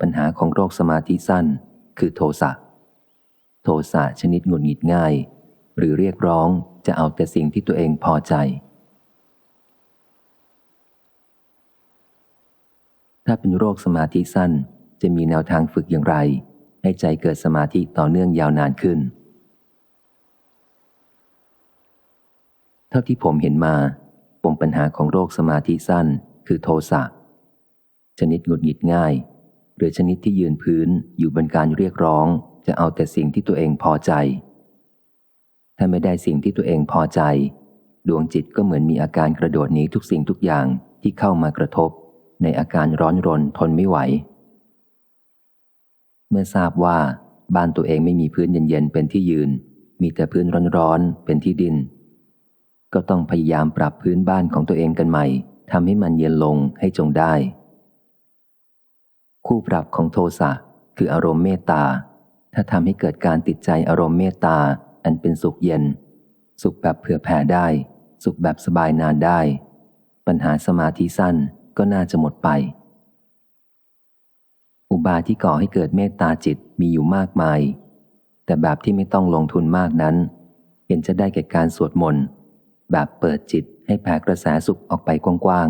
ปัญหาของโรคสมาธิสั้น คือโทสะ โทสะชนิดหงุดหงิดง่าย หรือเรียกร้องจะเอาแต่สิ่งที่ตัวเองพอใจ ถ้าเป็นโรคสมาธิสั้นจะมีแนวทางฝึกอย่างไร ให้ใจเกิดสมาธิต่อเนื่องยาวนานขึ้น เท่าที่ผมเห็นมาปมปัญหาของโรคสมาธิสั้น คือโทสะชนิดหงุดหงิดง่าย หรือชนิดที่ยืนพื้นอยู่บนการเรียกร้อง จะเอาแต่สิ่งที่ตัวเองพอใจ ถ้าไม่ได้สิ่งที่ตัวเองพอใจ ดวงจิตก็เหมือนมีอาการกระโดดหนีทุกสิ่งทุกอย่างที่เข้ามากระทบ ในอาการร้อนรนทนไม่ไหว เมื่อทราบว่าบ้านตัวเองไม่มีพื้นเย็นๆเป็นที่ยืน มีแต่พื้นร้อนๆเป็นที่ดิน ก็ต้องพยายามปรับพื้นบ้านของตัวเองกันใหม่ทำให้มันเย็นลงให้จงได้ คู่ปรับของโทสะคืออารมณ์เมตตา ถ้าทำให้เกิดการติดใจอารมณ์เมตตาอันเป็นสุขเย็น สุขแบบเผื่อแผ่ได้ สุขแบบสบายนานได้ ปัญหาสมาธิสั้นก็น่าจะหมดไป อุบายที่ก่อให้เกิดเมตตาจิตมีอยู่มากมาย แต่แบบที่ไม่ต้องลงทุนมากนั้น เห็นจะได้แก่การสวดมนต์แบบเปิดจิตให้แผ่กระแสสุขออกไปกว้าง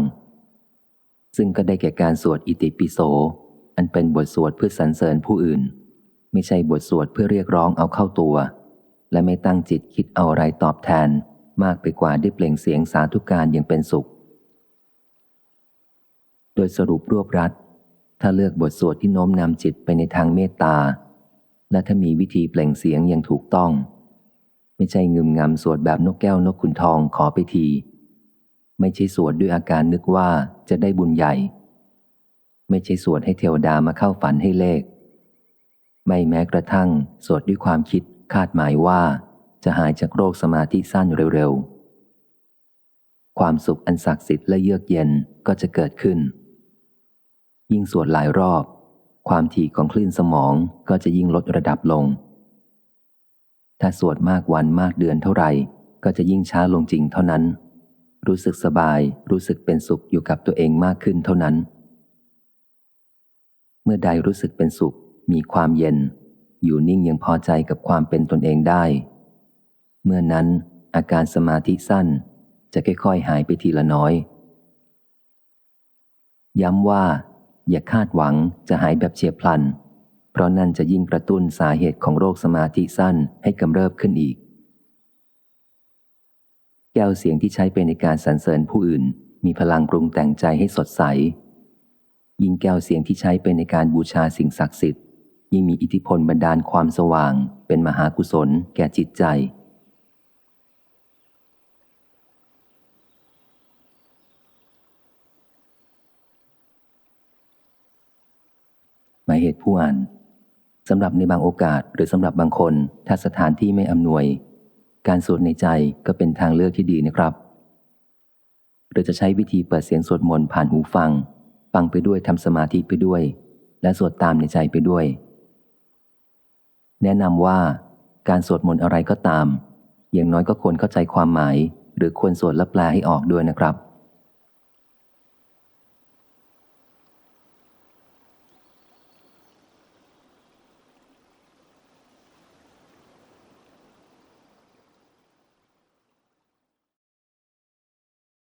ๆซึ่งก็ได้แก่การสวดอิติปิโส อันเป็นบทสวดเพื่อสรรเสริญผู้อื่น ไม่ใช่บทสวดเพื่อเรียกร้องเอาเข้าตัว และไม่ตั้งจิตคิดเอาอะไรตอบแทน มากไปกว่าได้เปล่งเสียงสาธุการอยังเป็นสุข โดยสรุปรวบรัดถ้าเลือกบทสวดที่โน้มนำจิตไปในทางเมตตา และถ้ามีวิธีเปล่งเสียงอย่างถูกต้อง ไม่ใช่งึมงำสวดแบบนกแก้วนกขุนทองขอไปที ไม่ใช่สวดด้วยอาการนึกว่าจะได้บุญใหญ่ ไม่ใช่สวดให้เทวดามาเข้าฝันให้เลข ไม่แม้กระทั่งสวดด้วยความคิดคาดหมายว่าจะหายจากโรคสมาธิสั้นเร็วๆ ความสุขอันศักดิ์สิทธิ์และเยือกเย็นก็จะเกิดขึ้น ยิ่งสวดหลายรอบ ความถี่ของคลื่นสมองก็จะยิ่งลดระดับลง ถ้าสวดมากวันมากเดือนเท่าไหร่ก็จะยิ่งช้าลงจริงเท่านั้น รู้สึกสบายรู้สึกเป็นสุขอยู่กับตัวเองมากขึ้นเท่านั้น มื่อใดรู้สึกเป็นสุข มีความเย็น อยู่นิ่งยังพอใจกับความเป็นตนเองได้ เมื่อนั้นอาการสมาธิสั้นจะค่อยๆหายไปทีละน้อย ย้ำว่า อย่าคาดหวังจะหายแบบเฉียบพลัน เพราะนั่นจะยิ่งกระตุ้นสาเหตุของโรคสมาธิสั้นให้กำเริบขึ้นอีก แก้วเสียงที่ใช้ไปในการสรรเสริญผู้อื่น มีพลังปรุงแต่งใจให้สดใส ยิ่งแก้วเสียงที่ใช้ไปในการบูชาสิ่งศักดิ์สิทธิ์ ยิ่งมีอิทธิพลบันดาลความสว่าง เป็นมหากุศลแก่จิตใจ หมายเหตุผู้อ่านสำหรับในบางโอกาสหรือสำหรับบางคน ถ้าสถานที่ไม่อำนวย การสวดในใจก็เป็นทางเลือกที่ดีนะครับ หรือจะใช้วิธีเปิดเสียงสวดมนต์ผ่านหูฟัง ฟังไปด้วยทำสมาธิไปด้วย และสวดตามในใจไปด้วย แนะนำว่า การสวดมนต์อะไรก็ตาม อย่างน้อยก็ควรเข้าใจความหมาย หรือควรสวดและแปลให้ออกด้วยนะครับ